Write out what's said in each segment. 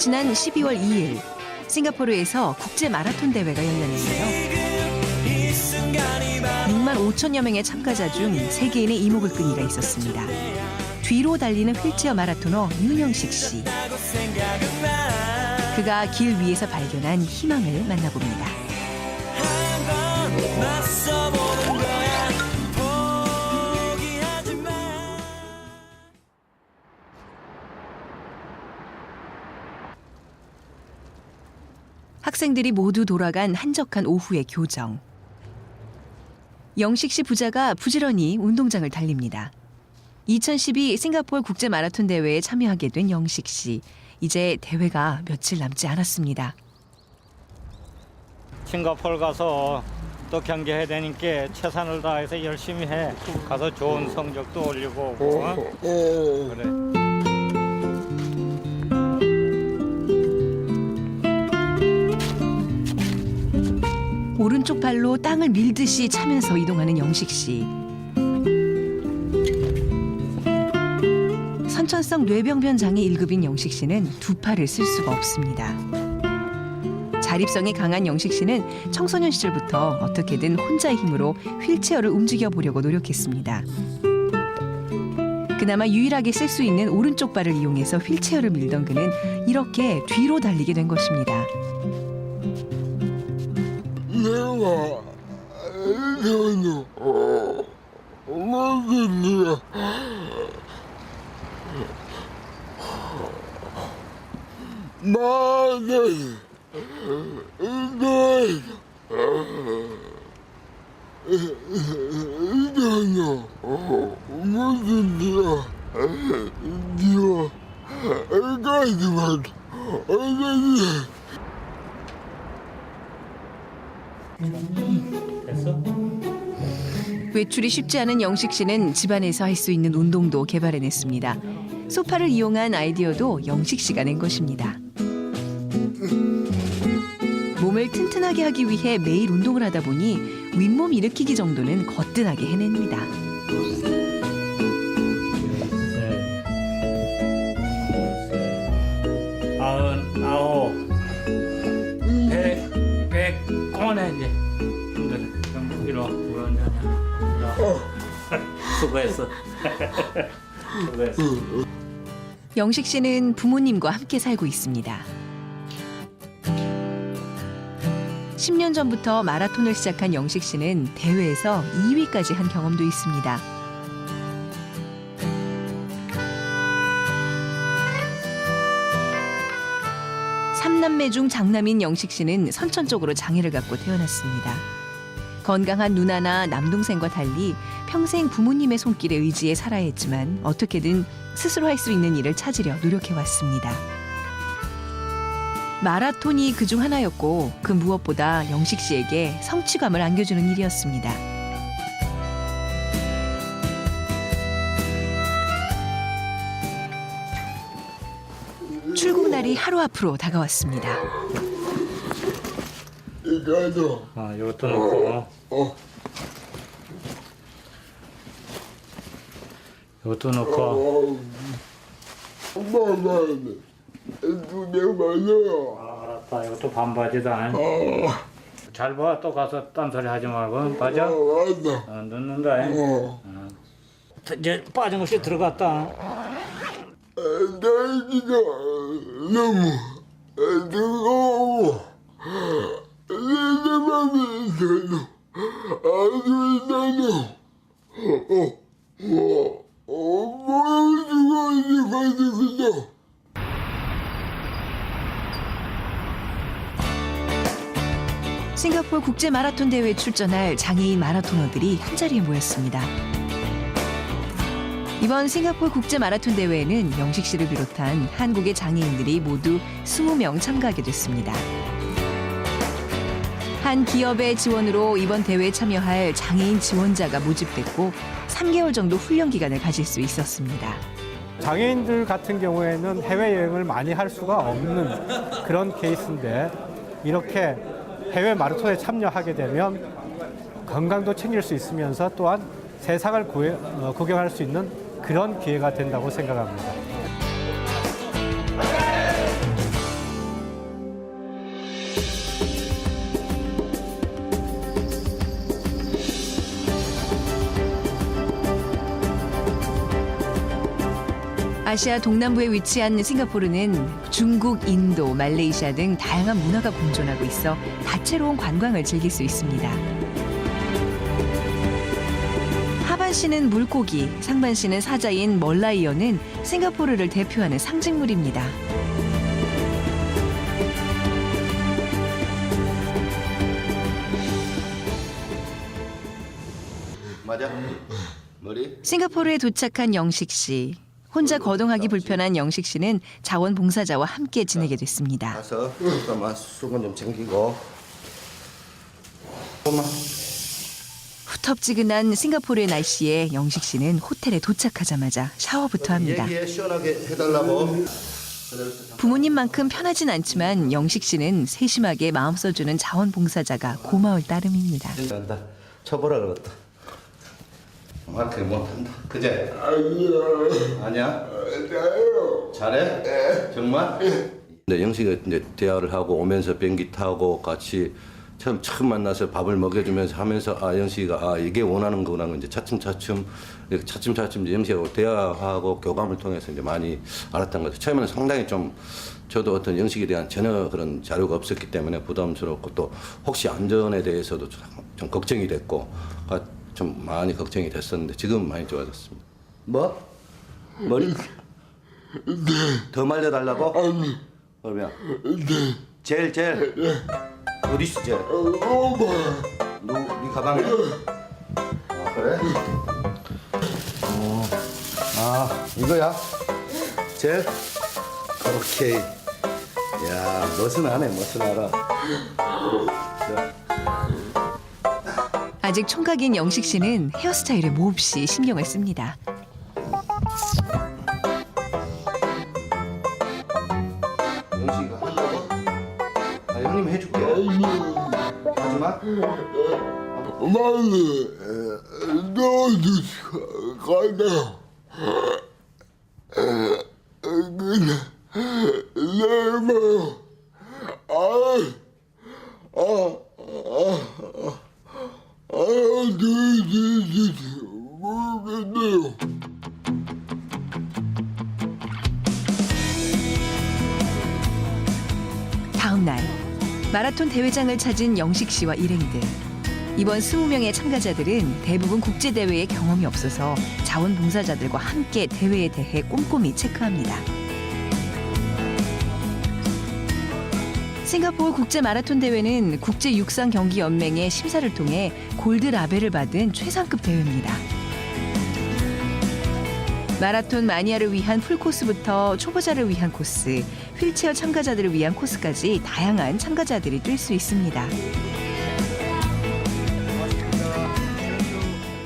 지난 12월 2일 싱가포르에서 국제 마라톤 대회가 열렸는데요. 6만 5천여 명의 참가자 중 세계인의 이목을 끈 이가 있었습니다. 뒤로 달리는 휠체어 마라토너 윤영식 씨. 그가 길 위에서 발견한 희망을 만나봅니다. 학생들이 모두 돌아간 한적한 오후의 교정. 영식 씨 부자가 부지런히 운동장을 달립니다. 2012 싱가포르 국제 마라톤 대회에 참여하게 된 영식 씨. 이제 대회가 며칠 남지 않았습니다. 싱가포르 가서 또 경기해야 되니까 최선을 다해서 열심히 해. 가서 좋은 성적도 올리고 오고. 어? 그래. 오른쪽 발로 땅을 밀듯이 차면서 이동하는 영식 씨. 선천성 뇌병변 장애 1급인 영식 씨는 두 팔을 쓸 수가 없습니다. 자립성이 강한 영식 씨는 청소년 시절부터 어떻게든 혼자의 힘으로 휠체어를 움직여 보려고 노력했습니다. 그나마 유일하게 쓸 수 있는 오른쪽 발을 이용해서 휠체어를 밀던 그는 이렇게 뒤로 달리게 된 것입니다. 내가 이거는 뭐겠냐 나는 이거 이거는 뭐겠냐 니가 이거지만 이거지 됐어? 외출이 쉽지 않은 영식 씨는 집안에서 할 수 있는 운동도 개발해냈습니다. 소파를 이용한 아이디어도 영식 씨가 낸 것입니다. 몸을 튼튼하게 하기 위해 매일 운동을 하다 보니 윗몸 일으키기 정도는 거뜬하게 해냅니다. 수고했어. 수고했어. 영식 씨는 부모님과 함께 살고 있습니다. 10년 전부터 마라톤을 시작한 영식 씨는 대회에서 2위까지 한 경험도 있습니다. 삼남매 중 장남인 영식 씨는 선천 적으로 장애를 갖고 태어났습니다. 건강한 누나나 남동생과 달리 평생 부모님의 손길에 의지해 살아야 했지만 어떻게든 스스로 할 수 있는 일을 찾으려 노력해 왔습니다. 마라톤이 그 중 하나였고 그 무엇보다 영식 씨에게 성취감을 안겨주는 일이었습니다. 출국 날이 하루 앞으로 다가왔습니다. 이거도 아, 이것도 넣고, 어 이것도 넣고. 어, 엄마가 두개 맞아요. 아, 알았다. 이것도 반바지다. 어, 잘 봐. 또 가서 딴소리 하지 말고. 맞아? 어, 맞아. 어, 넣는다. 어, 이제 빠진 것이 들어갔다. 날씨가 너무 뜨거워. 내맘이 있어도 아주 있어도 어, 어, 어. 싱가포르 국제 마라톤 대회에 출전할 장애인 마라토너들이 한자리에 모였습니다. 이번 싱가포르 국제 마라톤 대회에는 영식 씨를 비롯한 한국의 장애인들이 모두 20명 참가하게 됐습니다. 한 기업의 지원으로 이번 대회에 참여할 장애인 지원자가 모집됐고 3개월 정도 훈련 기간을 가질 수 있었습니다. 장애인들 같은 경우에는 해외여행을 많이 할 수가 없는 그런 케이스인데 이렇게 해외 마라톤에 참여하게 되면 건강도 챙길 수 있으면서 또한 세상을 어, 구경할 수 있는 그런 기회가 된다고 생각합니다. 아시아 동남부에 위치한 싱가포르는 중국, 인도, 말레이시아 등 다양한 문화가 공존하고 있어 다채로운 관광을 즐길 수 있습니다. 하반신은 물고기, 상반신은 사자인 멀라이어는 싱가포르를 대표하는 상징물입니다. 맞아? 머리? 싱가포르에 도착한 영식 씨. 혼자 거동하기 불편한 영식 씨는 자원봉사자와 함께 지내게 됐습니다. 가서 잠깐만 수건 좀 챙기고 잠깐만 후텁지근한 싱가포르의 날씨에 영식 씨는 호텔에 도착하자마자 샤워부터 합니다. 얘기해 시원하게 해달라고 부모님만큼 편하진 않지만 영식 씨는 세심하게 마음 써주는 자원봉사자가 고마울 따름입니다. 쳐보라 그랬다 마크 못한다 그제? 아니야. 아니야? 나요. 잘해? 정말? 네, 영식이 이제 대화를 하고 오면서 비행기 타고 같이 처음 처음 만나서 밥을 먹여주면서 하면서 아 영식이가 아 이게 원하는 거구나 이제 차츰차츰 이렇게 차츰차츰 이제 영식하고 대화하고 교감을 통해서 이제 많이 알았던 거죠. 처음에는 상당히 좀 저도 어떤 영식에 대한 전혀 그런 자료가 없었기 때문에 부담스럽고 또 혹시 안전에 대해서도 좀, 좀 걱정이 됐고 아, 좀 많이 걱정이 됐었는데 지금 많이 좋아졌습니다. 뭐? 머리? 더 말려달라고? 아니. 그러면 네. 젤 젤. 어디 있어 젤? 엄마. 누, 네 가방에? 아 그래? 어. 아 이거야? 젤? 오케이. 야 멋은 하네 멋은 알아. 아직 총각인 영식 씨는 헤어스타일에 몹시 신경을 씁니다. 영식이가 한다고? 아 형님 해줄게. 하지마. 많이 내말 아, 아, 아, 아, 아, 누구지 모르겠네요. 다음 날 마라톤 대회장을 찾은 영식 씨와 일행들. 이번 20명의 참가자들은 대부분 국제 대회에 경험이 없어서 자원봉사자들과 함께 대회에 대해 꼼꼼히 체크합니다. 싱가포르 국제 마라톤 대회는 국제 육상 경기 연맹의 심사를 통해 골드 라벨을 받은 최상급 대회입니다. 마라톤 마니아를 위한 풀코스부터 초보자를 위한 코스, 휠체어 참가자들을 위한 코스까지 다양한 참가자들이 뛸 수 있습니다.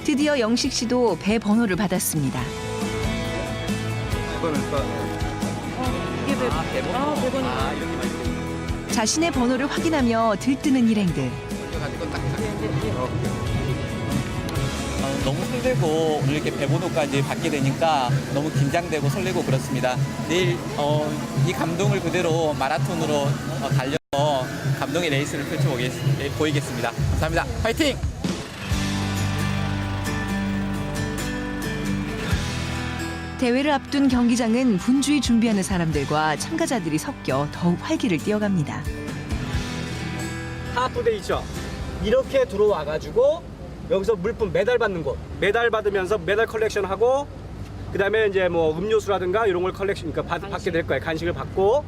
드디어 영식 씨도 배 번호를 받았습니다. 자신의 번호를 확인하며 들뜨는 일행들. 어, 너무 설레고 오늘 이렇게 배번호까지 받게 되니까 너무 긴장되고 설레고 그렇습니다. 내일 어, 이 감동을 그대로 마라톤으로 어, 달려서 감동의 레이스를 펼쳐 보이겠습니다. 감사합니다. 파이팅! 대회를 앞둔 경기장은 분주히 준비하는 사람들과 참가자들이 섞여 더욱 활기를 띄어갑니다. 하프대 있죠. 이렇게 들어와 가지고 여기서 물품 메달 받는 곳, 메달 받으면서 메달 컬렉션 하고 그다음에 이제 뭐 음료수라든가 이런 걸 컬렉션 그러니까 받, 받게 될 거예요. 간식을 받고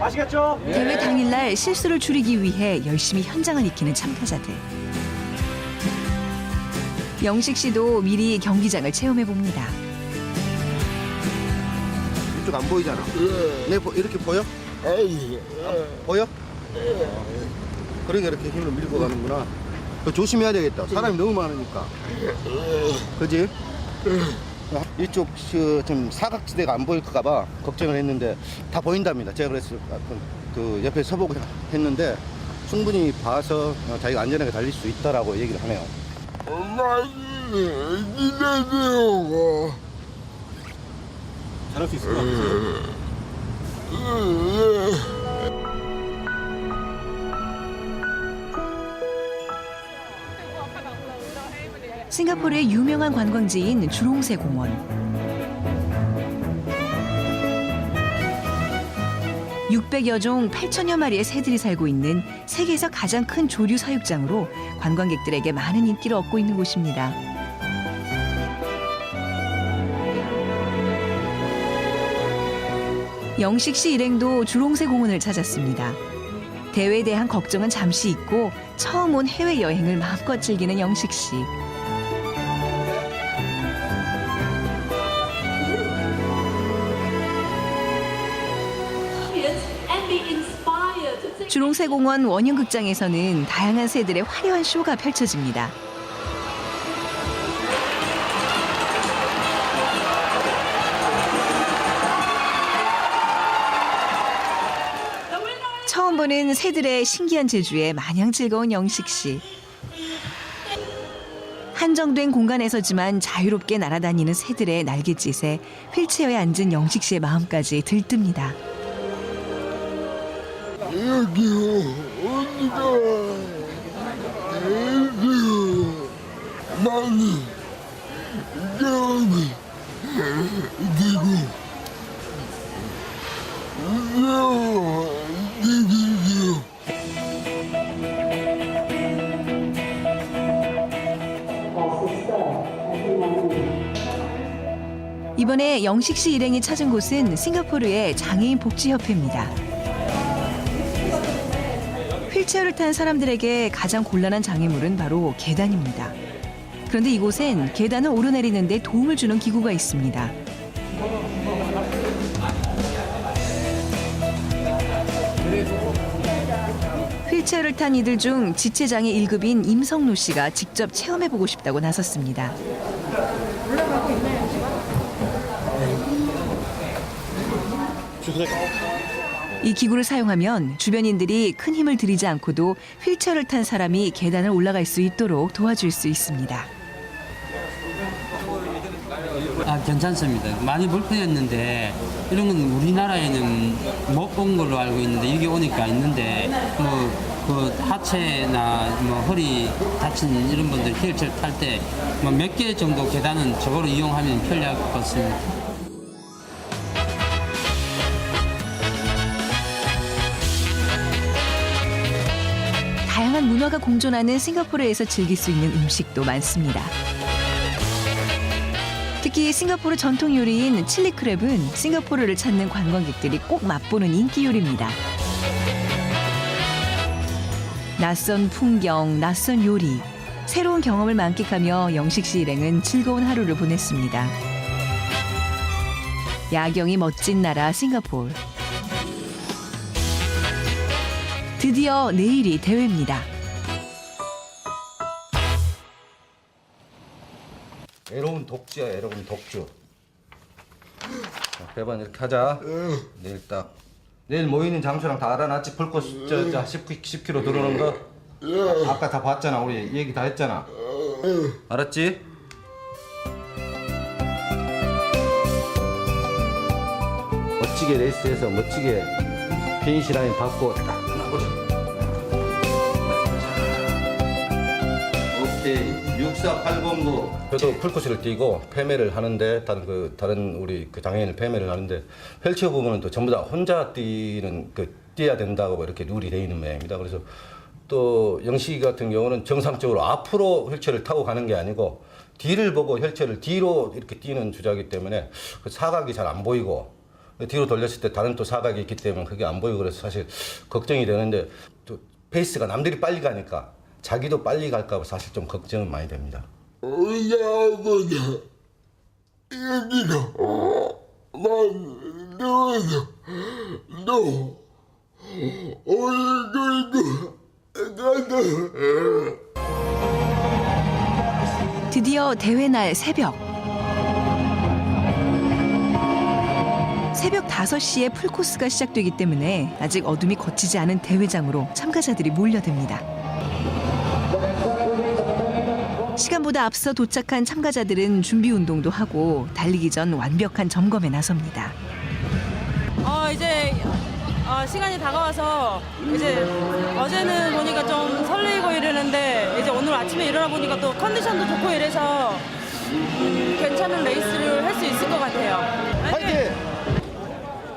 아시겠죠? 대회 당일날 실수를 줄이기 위해 열심히 현장을 익히는 참가자들. 영식 씨도 미리 경기장을 체험해 봅니다. 이쪽 안 보이잖아. 내 보, 이렇게 보여? 아니, 보여? 그러니까 이렇게 힘을 밀고 가는구나. 그거 조심해야 되겠다. 사람이 너무 많으니까. 그지? 이쪽 그, 좀 사각지대가 안 보일까 봐 걱정을 했는데 다 보인답니다. 제가 그래서 그 옆에 서보고 했는데 충분히 봐서 어, 자기가 안전하게 달릴 수 있다라고 얘기를 하네요. 많이 기다려가. 잘할 수 있을 것 음. 같아요. 싱가포르의 유명한 관광지인 주롱새 공원. 600여 종 8천여 마리의 새들이 살고 있는 세계에서 가장 큰 조류 사육장으로 관광객들에게 많은 인기를 얻고 있는 곳입니다. 영식시 일행도 주롱새 공원을 찾았습니다. 대회에 대한 걱정은 잠시 잊고 처음 온 해외 여행을 마음껏 즐기는 영식 씨. 주롱새 공원 원형극장에서는 다양한 새들의 화려한 쇼가 펼쳐집니다. 보는 새들의 신기한 재주에 마냥 즐거운 영식 씨. 한정된 공간에서지만 자유롭게 날아다니는 새들의 날갯짓에 휠체어에 앉은 영식 씨의 마음까지 들뜹니다. 여기 어디가. 여기 많이. 여기 그리고. 여기 이번에 영식 씨 일행이 찾은 곳은 싱가포르의 장애인 복지협회입니다. 휠체어를 탄 사람들에게 가장 곤란한 장애물은 바로 계단입니다. 그런데 이곳엔 계단을 오르내리는데 도움을 주는 기구가 있습니다. 휠체어를 탄 이들 중 지체장애 1급인 임성노 씨가 직접 체험해보고 싶다고 나섰습니다. 이 기구를 사용하면 주변인들이 큰 힘을 들이지 않고도 휠체어를 탄 사람이 계단을 올라갈 수 있도록 도와줄 수 있습니다. 아, 괜찮습니다. 많이 불편했는데 이런 건 우리나라에는 못 본 걸로 알고 있는데 이게 오니까 있는데 뭐 그 하체나 뭐 허리 다친 이런 분들 휠체어 탈때뭐몇개 정도 계단은 저거로 이용하면 편리할 것 같습니다. 다양한 문화가 공존하는 싱가포르에서 즐길 수 있는 음식도 많습니다. 특히 싱가포르 전통 요리인 칠리 크랩은 싱가포르를 찾는 관광객들이 꼭 맛보는 인기 요리입니다. 낯선 풍경, 낯선 요리, 새로운 경험을 만끽하며 영식 씨 일행은 즐거운 하루를 보냈습니다. 야경이 멋진 나라 싱가포르. 드디어 내일이 대회입니다. 애로운 독주야 애로운 독주. 자, 배반 이렇게 하자. 내일 딱. 내일 모이는 장소랑 다 알아놨지? 풀코스 저, 저 10, 10km 들어오는 거? 아까 다 봤잖아 우리 얘기 다 했잖아. 알았지? 멋지게 레이스해서 멋지게 피니시 라인 받고 딱 오케이 64809 저도 풀코스를 뛰고 패매를 하는데 다른 그 다른 우리 그 장애인을 패매를 하는데 휠체어 부분은 또 전부 다 혼자 뛰는 그 뛰어야 된다고 뭐 이렇게 룰이 되어 있는 모양입니다. 그래서 또 영식이 같은 경우는 정상적으로 앞으로 휠체어를 타고 가는 게 아니고 뒤를 보고 휠체어를 뒤로 이렇게 뛰는 주자이기 때문에 그 사각이 잘 안 보이고 뒤로 돌렸을 때 다른 또 사각이 있기 때문에 그게 안 보이고 그래서 사실 걱정이 되는데 또 페이스가 남들이 빨리 가니까 자기도 빨리 갈까 봐 사실 좀 걱정은 많이 됩니다. 올라오거나 여기가 난 누워서 너 얼굴도 가다 드디어 대회 날 새벽. 새벽 5시에 풀코스가 시작되기 때문에 아직 어둠이 걷히지 않은 대회장으로 참가자들이 몰려듭니다. 시간보다 앞서 도착한 참가자들은 준비 운동도 하고 달리기 전 완벽한 점검에 나섭니다. 어 이제 어, 시간이 다가와서 이제 어제는 보니까 좀 설레이고 이러는데 이제 오늘 아침에 일어나 보니까 또 컨디션도 좋고 이래서 음, 괜찮은 레이스를 할 수 있을 것 같아요.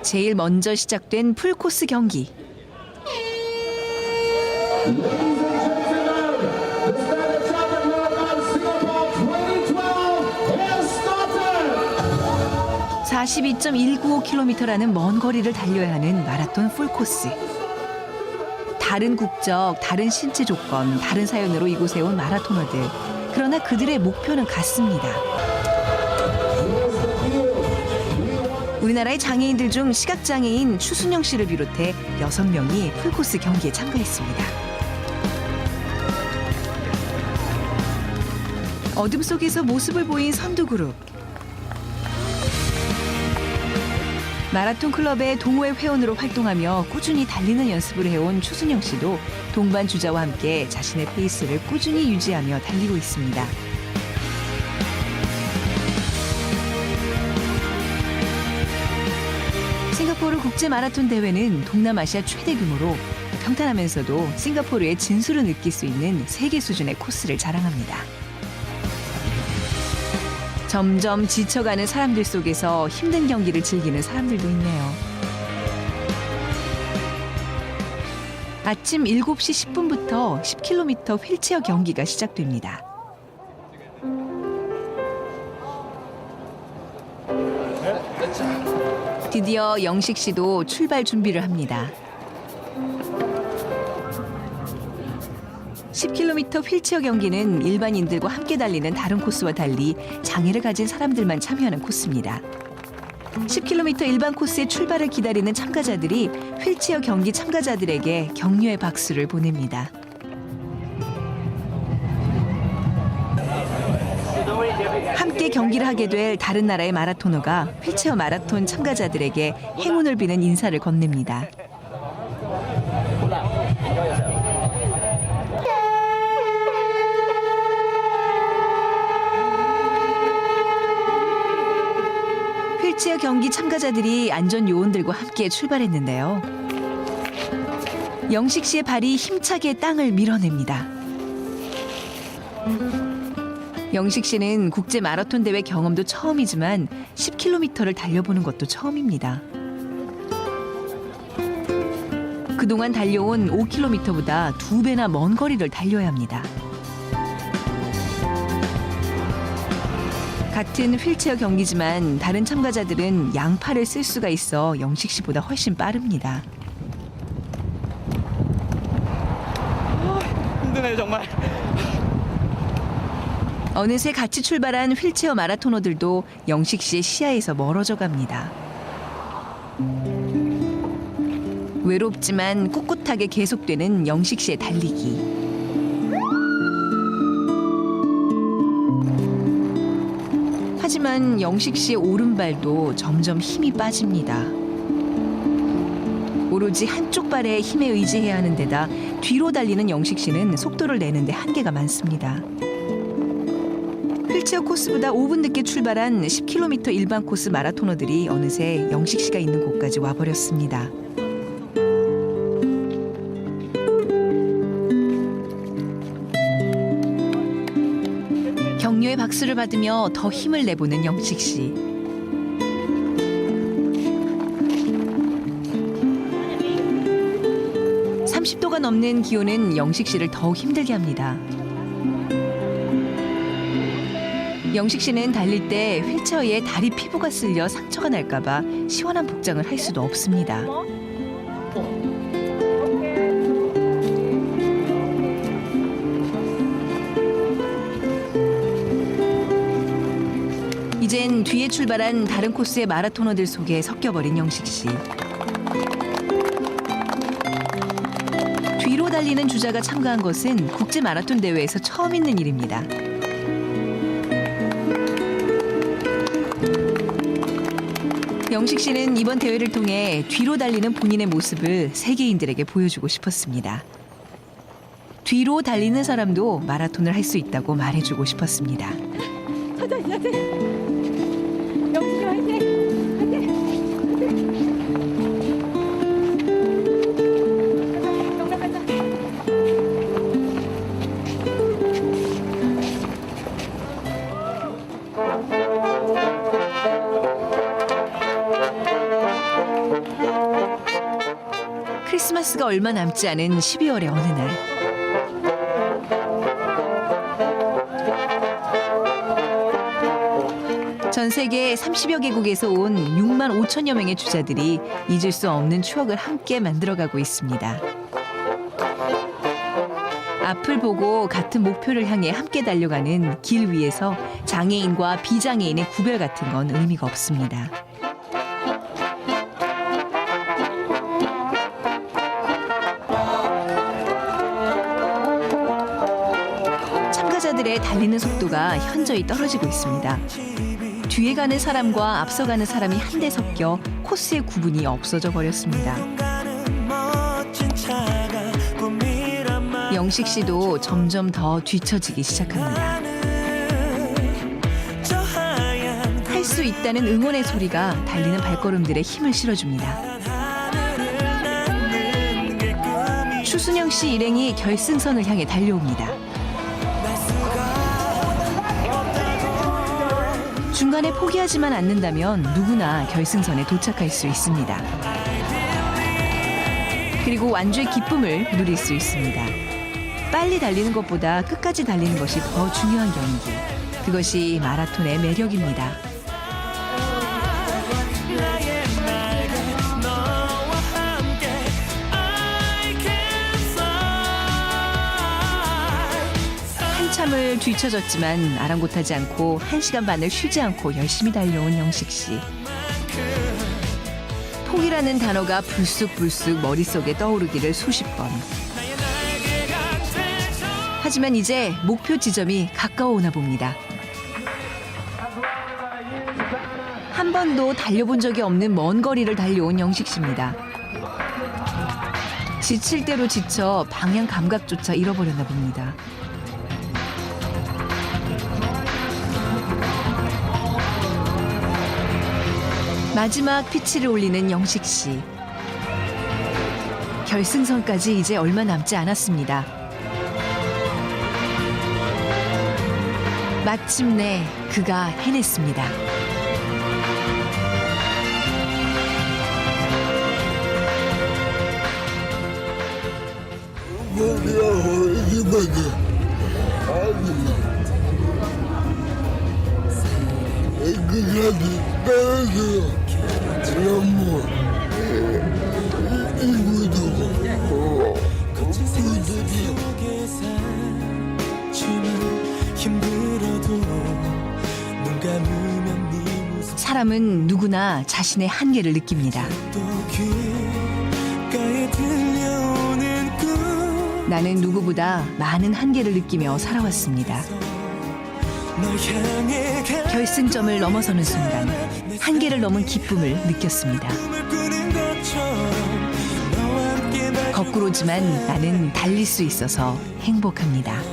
제일 먼저 시작된 풀코스 경기. (42.195km라는) 먼 거리를 달려야 하는 마라톤 풀코스. 다른 국적, 다른 신체 조건, 다른 사연으로 이곳에 온 마라토너들. 그러나 그들의 목표는 같습니다. 우리나라의 장애인들 중 시각장애인 추순영 씨를 비롯해 여섯 명이 풀코스 경기에 참가했습니다. 어둠 속에서 모습을 보인 선두 그룹. 마라톤 클럽의 동호회 회원으로 활동하며 꾸준히 달리는 연습을 해온 추순영 씨도 동반 주자와 함께 자신의 페이스를 꾸준히 유지하며 달리고 있습니다. 싱가포르 국제 마라톤 대회는 동남아시아 최대 규모로 평탄하면서도 싱가포르의 진수를 느낄 수 있는 세계 수준의 코스를 자랑합니다. 점점 지쳐가는 사람들 속에서 힘든 경기를 즐기는 사람들도 있네요. 아침 7시 10분부터 10km 휠체어 경기가 시작됩니다. 드디어 영식 씨도 출발 준비를 합니다. 10km 휠체어 경기는 일반인들과 함께 달리는 다른 코스와 달리 장애를 가진 사람들만 참여하는 코스입니다. 10km 일반 코스의 출발을 기다리는 참가자들이 휠체어 경기 참가자들에게 격려의 박수를 보냅니다. 함께 경기를 하게 될 다른 나라의 마라토너가 휠체어 마라톤 참가자들에게 행운을 비는 인사를 건넵니다. 경기 참가자들이 안전 요원들과 함께 출발했는데요. 영식 씨의 발이 힘차게 땅을 밀어냅니다. 영식 씨는 국제 마라톤 대회 경험도 처음이지만 10km를 달려보는 것도 처음입니다. 그동안 달려온 5km보다 두 배나 먼 거리를 달려야 합니다. 같은 휠체어 경기지만 다른 참가자들은 양팔을 쓸 수가 있어 영식 씨보다 훨씬 빠릅니다. 힘드네 정말. 어느새 같이 출발한 휠체어 마라토너들도 영식 씨의 시야에서 멀어져 갑니다. 외롭지만 꿋꿋하게 계속되는 영식 씨의 달리기. 하지만 영식 씨의 오른발도 점점 힘이 빠집니다. 오로지 한쪽 발에 힘에 의지해야 하는 데다 뒤로 달리는 영식 씨는 속도를 내는데 한계가 많습니다. 휠체어 코스보다 5분 늦게 출발한 10km 일반 코스 마라토너들이 어느새 영식 씨가 있는 곳까지 와버렸습니다. 격려의 박수를 받으며 더 힘을 내보는 영식 씨. (30도가) 넘는 기온은 영식 씨를 더욱 힘들게 합니다. 영식 씨는 달릴 때 휠체어에 다리 피부가 쓸려 상처가 날까봐 시원한 복장을 할 수도 없습니다. 뒤에 출발한 다른 코스의 마라토너들 속에 섞여버린 영식 씨. 뒤로 달리는 주자가 참가한 것은 국제 마라톤 대회에서 처음 있는 일입니다. 영식 씨는 이번 대회를 통해 뒤로 달리는 본인의 모습을 세계인들에게 보여주고 싶었습니다. 뒤로 달리는 사람도 마라톤을 할 수 있다고 말해주고 싶었습니다. 크리스마 얼마 남지 않은 12월의 어느 날 전 세계 30여 개국에서 온 6만 5천여 명의 주자들이 잊을 수 없는 추억을 함께 만들어가고 있습니다. 앞을 보고 같은 목표를 향해 함께 달려가는 길 위에서 장애인과 비장애인의 구별 같은 건 의미가 없습니다. 달리는 속도가 현저히 떨어지고 있습니다. 뒤에 가는 사람과 앞서 가는 사람이 한데 섞여 코스의 구분이 없어져 버렸습니다. 영식 씨도 점점 더 뒤처지기 시작합니다. 할 수 있다는 응원의 소리가 달리는 발걸음들의 힘을 실어줍니다. 추순영 씨 일행이 결승선을 향해 달려옵니다. 중간에 포기하지만 않는다면 누구나 결승선에 도착할 수 있습니다. 그리고 완주의 기쁨을 누릴 수 있습니다. 빨리 달리는 것보다 끝까지 달리는 것이 더 중요한 경기. 그것이 마라톤의 매력입니다. 한참을 뒤처졌지만 아랑곳하지 않고 한 시간 반을 쉬지 않고 열심히 달려온 영식 씨. 포기라는 단어가 불쑥불쑥 머릿속에 떠오르기를 수십 번. 하지만 이제 목표 지점이 가까워 오나 봅니다. 한 번도 달려본 적이 없는 먼 거리를 달려온 영식 씨입니다. 지칠 대로 지쳐 방향 감각조차 잃어버렸나 봅니다. 마지막 피치를 올리는 영식 씨. 결승선까지 이제 얼마 남지 않았습니다. 마침내 그가 해냈습니다. 너무 이구도 우리들이 사람은 누구나 자신의 한계를 느낍니다. 나는 누구보다 많은 한계를 느끼며 살아왔습니다. 결승점을 넘어서는 순간 한계를 넘은 기쁨을 느꼈습니다. 거꾸로지만 나는 달릴 수 있어서 행복합니다.